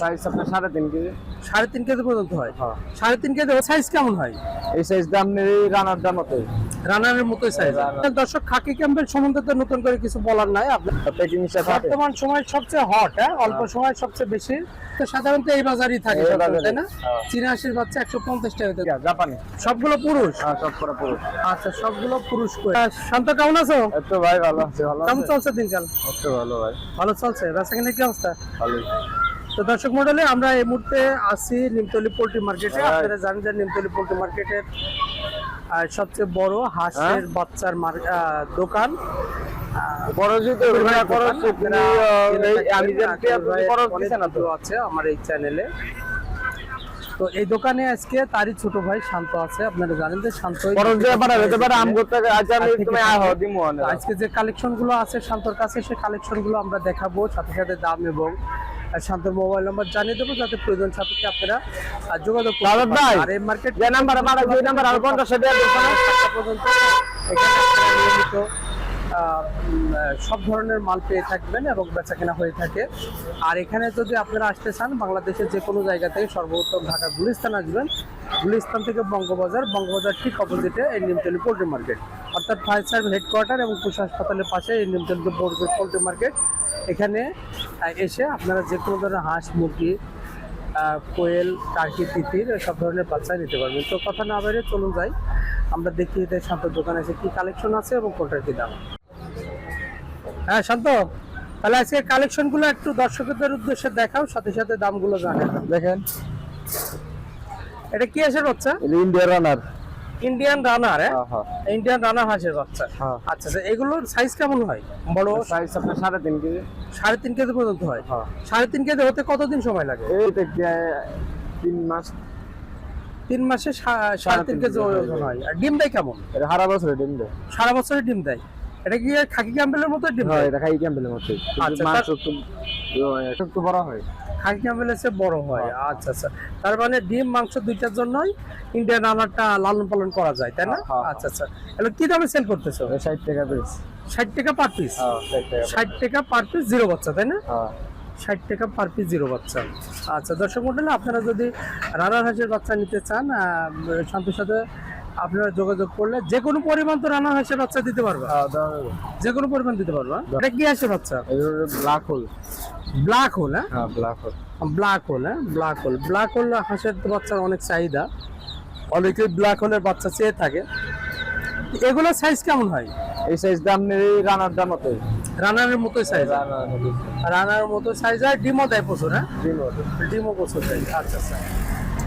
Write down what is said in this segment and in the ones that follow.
Size আপনার সাড়ে তিন কেজি। সাড়ে তিন কেজি পর্যন্ত হয়? হ্যাঁ। সাড়ে তিন কেজি সাইজ কেমন হয়? এই সাইজ দাম নেই রানার দাম মতোই। রানারের মতোই সাইজ দর্শক খাকি ক্যাম্পেল সম্বন্ধে তো নতুন করে কিছু বলার নাই। বর্তমান সময় সবচেয়ে হট হ্যাঁ? অল্প সময় সবচেয়ে বেশি। তো সাধারণত এই বাজারই থাকে তাই না? হ্যাঁ। চিনাশির বাচ্চা একশো পঞ্চাশ টাকা। জাপানি। সবগুলো পুরুষ? হ্যাঁ সব করা পুরো আচ্ছা সবগুলো পুরুষ শান্ত কেমন আছো? একটু ভাই ভালো আছে ভালো কেমন চলছে দিনকাল? ভালো ভাই। ভালো চলছে? বেচা কি অবস্থা? ভালোই। তো দর্শক মন্ডলী আমরা এই মুহূর্তে আছি নিমতলি পোল্ট্রি মার্কেটে। হ্যাঁ। আপনারা জানেন যে নিমতলি পোল্ট্রি মার্কেটের সবচেয়ে বড় হাঁসের হ্যাঁ। বাচ্চার দোকান। আছে আমার এই চ্যানেলে। তো এই দোকানে আজকে তারই ছোট ভাই শান্ত আছে। আপনারা জানেন যে শান্ত আজকে যে কালেকশনগুলো আছে শান্তর কাছে সেই কালেকশনগুলো আমরা দেখাবো। সাথে সাথে দাম এবং শান্তর মোবাইল নাম্বার জানিয়ে দেবো যাতে প্রয়োজন সাপেক্ষে আপনারা যোগাযোগ আর এই মার্কেট যে নাম্বার বাড়া দুই নাম্বার আর পঞ্চাশ পর্যন্ত এখানে নিয়মিত সব ধরনের মাল পেয়ে থাকবেন এবং বেচা কেনা হয়ে থাকে। আর এখানে যদি আপনারা আসতে চান বাংলাদেশের যে কোনো জায়গা থেকে সর্বোত্তম ঢাকা গুলিস্তান আসবেন। গুলিস্তান থেকে বঙ্গবাজার বঙ্গবাজার ঠিক অপোজিটে এই নিমতলি পোল্ট্রি মার্কেট অর্থাৎ ফায়ার সার্ভিস হেডকোয়ার্টার এবং পশু হাসপাতালের পাশে এই নিমতলি পোল্ট্রি মার্কেট এখানে এসে আপনারা যে কোনো ধরনের হাঁস মুরগি কোয়েল টার্কি তিতির সব ধরনের বাচ্চা নিতে পারবেন। তো কথা না বেড়ে চলুন যাই। আমরা দেখি এদের শান্ত দোকানে এসে কি কালেকশন আছে এবং কোনটার কি দাম। হ্যাঁ শান্ত তাহলে আজকে কালেকশনগুলো একটু দর্শকদের উদ্দেশ্যে দেখাও সাথে সাথে দামগুলো জানেন দেখেন। এটা কি হাঁসের বাচ্চা? India runner Indian runner Indian runner হাঁসের বাচ্চা। হ্যাঁ। আচ্ছা আচ্ছা এগুলোর সাইজ কেমন হয়? বড় সাইজ আপনার সাড়ে তিন কেজি। সাড়ে তিন কেজি পর্যন্ত হয়। হ্যাঁ। সাড়ে তিন কেজি হতে কতদিন সময় লাগে? তিন মাস। তিন মাসে সাড়ে তিন কেজি ওজন হয়। আর ডিম দেয় কেমন? সারা বছর ডিম দেয়। সারা বছরে ডিম দেয়? এটা কি খাকি ক্যাম্পেলের মতো ডিম? হ্যাঁ দেয় এটা খাই ক্যাম্পেলের মতো আচ্ছা, একটু বড় হয়। খাকি ক্যাম্পেলের চেয়ে বড় হয়। আচ্ছা আচ্ছা। তার মানে ডিম মাংস দুইটার জন্যই ইন্ডিয়ান রানারটা লালন পালন করা যায় তাই না? হ্যাঁ, হ্যাঁ। আচ্ছা আচ্ছা। এগুলো কি দামে সেল করতেছো? ষাট টাকা পিস ষাট টাকা পার পিস হ্যাঁ ষাট টাকা পার পিস জিরো বাচ্চা তাই না? হ্যাঁ। ষাট টাকা পার পিস জিরো বাচ্চা। আচ্ছা দর্শক মন্ডলী আপনারা যদি রানার হাঁসের বাচ্চা নিতে চান শান্তির সাথে আপনারা যোগাযোগ করলে যে কোনো পরিমাণ তো রানার হাঁসের বাচ্চা দিতে পারবা। হ্যাঁ যে কোনো পরিমাণ দিতে পারবা। এটা কি হাঁসের বাচ্চা? Black hole. ব্ল্যাক হোল হ্যাঁ? হ্যাঁ ব্ল্যাক হোল। ব্ল্যাক হোল হ্যাঁ? Black hole. ব্ল্যাক হোল হাঁসের বাচ্চার অনেক চাহিদা। অনেকেই ব্ল্যাক হোলের বাচ্চা চেয়ে থাকে। এগুলোর সাইজ কেমন হয়? এই সাইজ দাম নেই রানার দাম মতোই রানারের মতোই সাইজ রানার মতো মতো সাইজ আর ডিমও দেয় প্রচুর হ্যাঁ? ডিম মতো ডিমও প্রচুর দেয়। আচ্ছা আচ্ছা।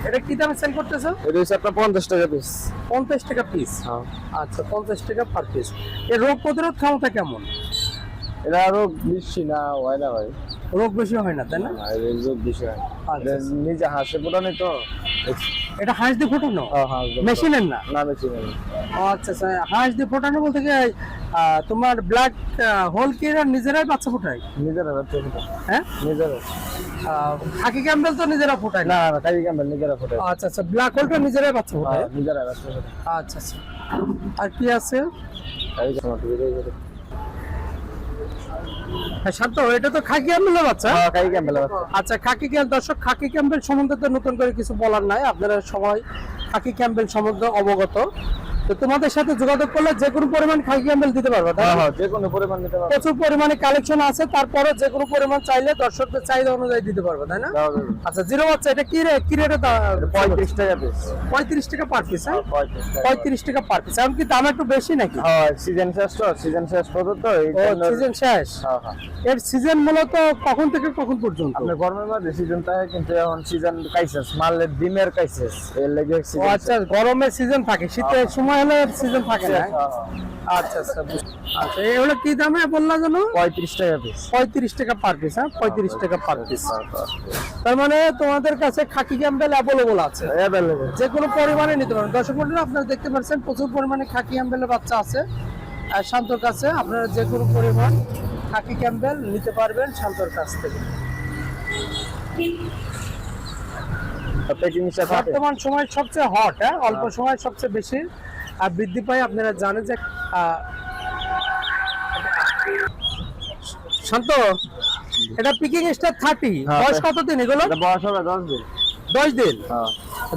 এটা কি দামে সেল করতেছো? এটা হচ্ছে আপনার পঞ্চাশ টাকা পিস পঞ্চাশ টাকা পিস হ্যাঁ। আচ্ছা পঞ্চাশ টাকা পার পিস এর রোগ প্রতিরোধ ক্ষমতা কেমন? এটা আরও বেশি না হয় না ভাই। রোগ বেশি হয় না তাই না? রোগ বেশি হয়। আচ্ছা, এটা নিজে হাসে ফোটানি তো। এটা হাঁস দিয়ে ফোটানো? হ্যাঁ হ্যাঁ। মেশিনের না? না মেশিন ও আচ্ছা আচ্ছা। হাঁস দিয়ে ফোটানো বলতে কি তোমার ব্ল্যাক হোল কি নিজেরাই বাচ্চা ফোটায়? নিজেরা বাচ্চা ফোটায়। হ্যাঁ? নিজেরা। খাকি ক্যাম্বেল তো নিজেরা ফোটায় না? না কাজী ক্যাম্পেল নিজেরা ফোটায়। আচ্ছা আচ্ছা ব্ল্যাক হোলটা নিজেরাই বাচ্চা ফোটায়? হ্যাঁ নিজেরা বাচ্চা ফোটায়। আচ্ছা আচ্ছা। আর কি আছে? হ্যাঁ শান্ত এটা তো খাকি ক্যাম্বেলের বাচ্চা। হ্যাঁ বাচ্চা। আচ্ছা খাকি ক্যাম্প দর্শক খাকি ক্যাম্পেল সম্বন্ধে তো নতুন করে কিছু বলার নাই। আপনারা সবাই খাকি ক্যাম্পেল সম্বন্ধে অবগত। তো তোমাদের সাথে যোগাযোগ করলে যে কোনো পরিমাণ খাকি ক্যাম্পেল দিতে পারবে হ্যাঁ? হ্যাঁ যে কোনো পরিমাণ পারবে। প্রচুর পরিমাণে কালেকশন আছে তারপরে যে কোনো পরিমাণ চাইলে দর্শকদের চাহিদা অনুযায়ী দিতে পারবে তাই না? আচ্ছা জিরো বাচ্চা এটা কি রে কি রেটে পঁয়ত্রিশ টাকা পিস পঁয়ত্রিশ টাকা পার পিস হ্যাঁ? পঁয়ত্রিশ টাকা। পার পিস এখন কি দাম একটু বেশি নাকি? হ্যাঁ সিজন শেষ তো সিজন শেষ পর্যন্ত সিজন শেষ। হ্যাঁ হ্যাঁ। এর সিজন মূলত কখন থেকে কখন পর্যন্ত? আপনার গরমের মধ্যে সিজন থাকে কিন্তু এখন সিজন কাইসেস মালের ডিমের কাইসেস এর লেগে আচ্ছা গরমের সিজন থাকে শীতের সময় হলে সিজন থাকে না। হ্যাঁ, আচ্ছা আচ্ছা আচ্ছা এগুলো কি দামে বললা যেন পঁয়ত্রিশ টাকা পিস পঁয়ত্রিশ টাকা পার পিস হ্যাঁ? পঁয়ত্রিশ টাকা পার পিস তার মানে তোমাদের কাছে খাকি ক্যাম্বেল অ্যাভেলেবল আছে। অ্যাভেলেবেল যে কোনো পরিমাণে নিতে পারেন দর্শক মন্ডলী আপনারা দেখতে পাচ্ছেন প্রচুর পরিমাণে খাকি ক্যাম্বেলের বাচ্চা আছে। আর শান্তর কাছে আপনারা যে কোনো পরিমাণ খাকি ক্যাম্বেল নিতে পারবেন শান্তর কাছ থেকে। বর্তমান সময় সবচেয়ে হট হ্যাঁ? অল্প সময় সবচেয়ে বেশি। বৃদ্ধি পায় আপনারা জানেন যে আহ, শান্ত এটা পিকিং স্টার থার্টি বয়স কত দিন এগুলো? বয়স হবে দশ দিন। দশ দিন। হ্যাঁ।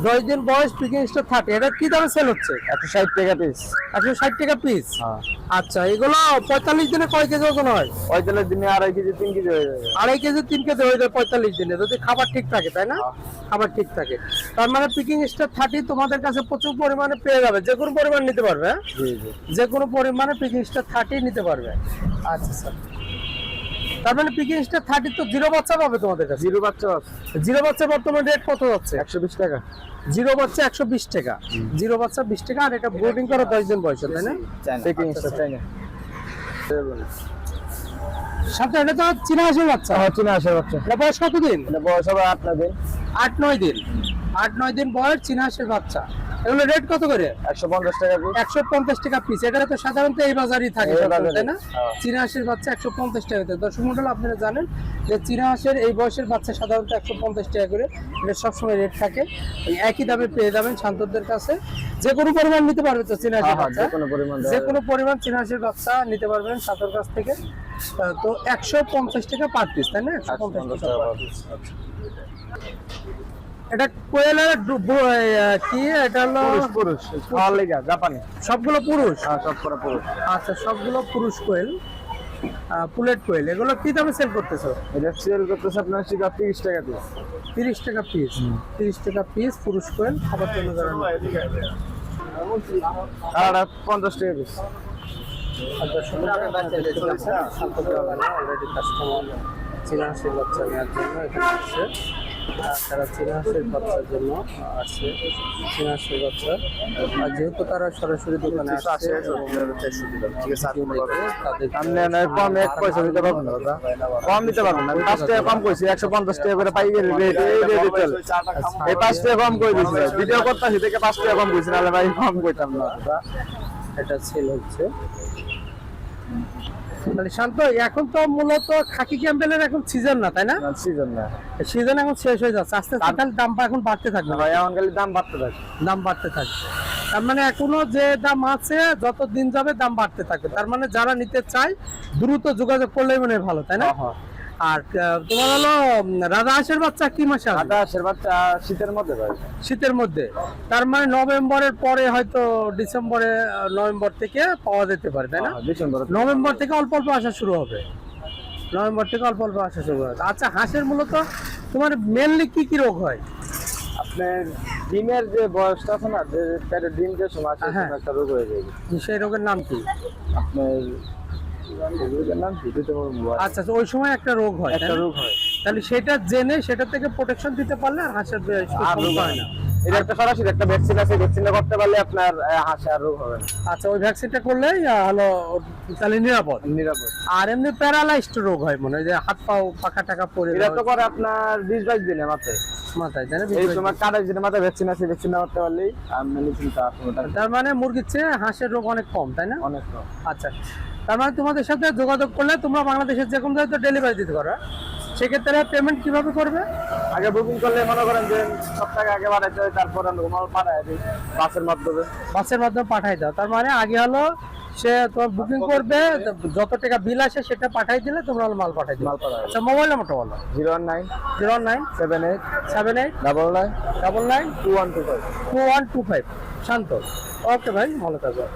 দশ দিন বয়স পিকিং স্টার থার্টি এটা কি দামে সেল হচ্ছে? একশো ষাট টাকা পিস একশো ষাট টাকা পিস হ্যাঁ। আচ্ছা এগুলো পঁয়তাল্লিশ দিনে কয় কেজি ওজন হয়? পঁয়তাল্লিশ দিনে আড়াই কেজি তিন কেজি হয়ে যাবে। আড়াই কেজি তিন কেজি হয়ে যায় পঁয়তাল্লিশ দিনে। যদি খাবার ঠিক থাকে তাই না? হ্যাঁ। খাবার ঠিক থাকে। তার মানে পিকিং স্টার থার্টি তোমাদের কাছে প্রচুর পরিমাণে পেয়ে যাবে। যে কোনো পরিমাণ নিতে পারবে হ্যাঁ? যে কোনো পরিমাণে পিকিং স্টার থার্টি নিতে পারবে। আচ্ছা স্যার তার মানে পিকিং স্টার থার্টি তো জিরো বাচ্চা পাবে তোমাদের কাছে? জিরো বাচ্চা জিরো বাচ্চা বর্তমানে রেট কত যাচ্ছে একশো বিশ টাকা। জিরো বাচ্চা একশো বিশ টাকা। জিরো বাচ্চা বিশ টাকা আর এটা ব্রোডিং করা দশ দিন বয়সে তাই না? স্টার সাথে এটা তো চীনা হাঁসের বাচ্চা। হ্যাঁ চীনা আসে বাচ্চা। এটা বয়স কত দিন? এটা বয়স হবে আট নয় দিন। আট নয় দিন। আট নয় দিন বয়স চীনা হাঁসের বাচ্চা। এগুলো রেট কত করে? একশো পঞ্চাশ টাকা পিস একশো পঞ্চাশ টাকা পিস এটা তো সাধারণত এই বাজারই থাকে তাই না? হ্যাঁ। চীনা বাচ্চা একশো পঞ্চাশ টাকা করে। দর্শক মন্ডল আপনারা জানেন যে চীনা হাঁসের এই বয়সের বাচ্চা সাধারণত একশো পঞ্চাশ টাকা করে। এটা সবসময় রেট থাকে। একই দামে পেয়ে যাবেন শান্তদের কাছে। যে কোনো পরিমাণ নিতে পারবে তো চীনা হ্যাঁ, বাচ্চা। যে কোনো পরিমাণ দেওয়া যে কোনো পরিমাণ চীনা হাঁসের বাচ্চা নিতে পারবেন সাতর কাছ থেকে। তো একশো পঞ্চাশ টাকা পার পিস তাই না? একশো একশো পঞ্চাশ পঞ্চাশ টাকা টাকা per per piece। এটা কোয়েলের কি? এটা হলো পুরুষ পুরুষ লেগা জাপানি। সবগুলো পুরুষ? হ্যাঁ সব করা পুরুষ। আচ্ছা সবগুলো পুরুষ কোয়েল। পুলেট কোয়েল। এগুলো কি দামে সেল করতেছো? এটা সেল করতেছে আপনার শিকার তিরিশ টাকা পিস তিরিশ টাকা পিস তিরিশ টাকা পিস পুরুষ কোয়েল খাবার জন্য দাঁড়ানো আর পঞ্চাশ টাকা পিস অলরেডি কাস্টমার হাঁসের বাচ্চা নেওয়ার জন্য এখানে আসছে আর তারা চীনা বাচ্চার জন্য আসছে চীনা বাচ্চা। আর যেহেতু তারা সরাসরি দোকানে আসছে কম দিতে পারব না পাঁচ টাকা কম কইছি একশো পঞ্চাশ টাকা করে পাইকারি রেট এই রেটে চলে। এই পাঁচ টাকা কম দিছি ভিডিও করতেছি দেখে পাঁচ টাকা কম কইছি নাহলে ভাই কম কইতাম না। এটা সেল হচ্ছে মানে শান্ত এখন তো মূলত খাকি ক্যাম্পেলের এখন সিজন না তাই না? সিজন না। সিজন এখন শেষ হয়ে যাচ্ছে আস্তে আস্তে। দাম এখন বাড়তে থাকবে। ভাই এখন খালি দাম বাড়তে থাকে দাম বাড়তে থাকবে। তার মানে এখনও যে দাম আছে যত দিন যাবে দাম বাড়তে থাকবে। তার মানে যারা নিতে চায় দ্রুত যোগাযোগ করলেই মনে হয় ভালো তাই না? হ্যাঁ। আর তোমার হলো রাজা হাঁসের বাচ্চা কি মাসে? আদা আশের বাচ্চা শীতের মধ্যে শীতের মধ্যে। তার মানে নভেম্বরের পরে হয়তো ডিসেম্বরে নভেম্বর থেকে পাওয়া যেতে পারে তাই না? ডিসেম্বর নভেম্বর থেকে অল্প অল্প আসা শুরু হবে। নভেম্বর থেকে অল্প অল্প আসা শুরু হবে। আচ্ছা হাঁসের মূলত তোমার মেনলি কি কি রোগ হয়? আপনার ডিমের যে বয়সটা আছে না যে ডিম যে সময় আছে হ্যাঁ। একটা রোগ হয়ে যায়। সেই রোগের নাম কি? আপনার আচ্ছা আচ্ছা, ওই সময় একটা রোগ হয় একটা রোগ হয়। তাহলে সেটা জেনে সেটা থেকে প্রোটেকশন দিতে পারলে আর হাঁসের আর রোগ হয় না। এটা একটা সরাসরি একটা ভ্যাকসিন আছে ভ্যাকসিনটা করতে পারলে আপনার আহ, আর রোগ হবে না। আচ্ছা ওই ভ্যাকসিনটা করলেই হলো তাহলে নিরাপদ। নিরাপদ। আর এমনি প্যারালাইজড রোগ হয় মনে হয় যে হাত পাকা টাকা পড়ে এটা তো করে আপনার বিশ বাইশ দিনে মাত্র মাথায় তাই না? এই সময় কাটাই দিনে মাথায় ভ্যাকসিন আছে করতে পারলেই তার মানে মুরগির চেয়ে হাঁসের রোগ অনেক কম তাই না? অনেক কম। আচ্ছা। তার মানে তোমাদের সাথে যোগাযোগ করলে তোমরা বাংলাদেশের যে কোনো জায়গায় ডেলিভারি দিতে পারো? সেক্ষেত্রে পেমেন্ট কীভাবে করবে? আগে বুকিং করলে মনে করেন যে সপ্তাহে আগে বাড়াইতে হয় তারপর মাল পাঠাই দিই বাসের মাধ্যমে। বাসের মাধ্যমে পাঠাই দাও। তার মানে আগে হলো সে তোমার বুকিং করবে যত টাকা বিল আসে সেটা পাঠাই দিলে তোমরা মাল পাঠাই দিবে। মাল পাঠাই আচ্ছা মোবাইল নাম্বারটা বলো। Zero one nine zero one nine seven eight seven eight double nine double nine two one two five. Two one two five. Shanto. Okay ভাই ভালো থাকবে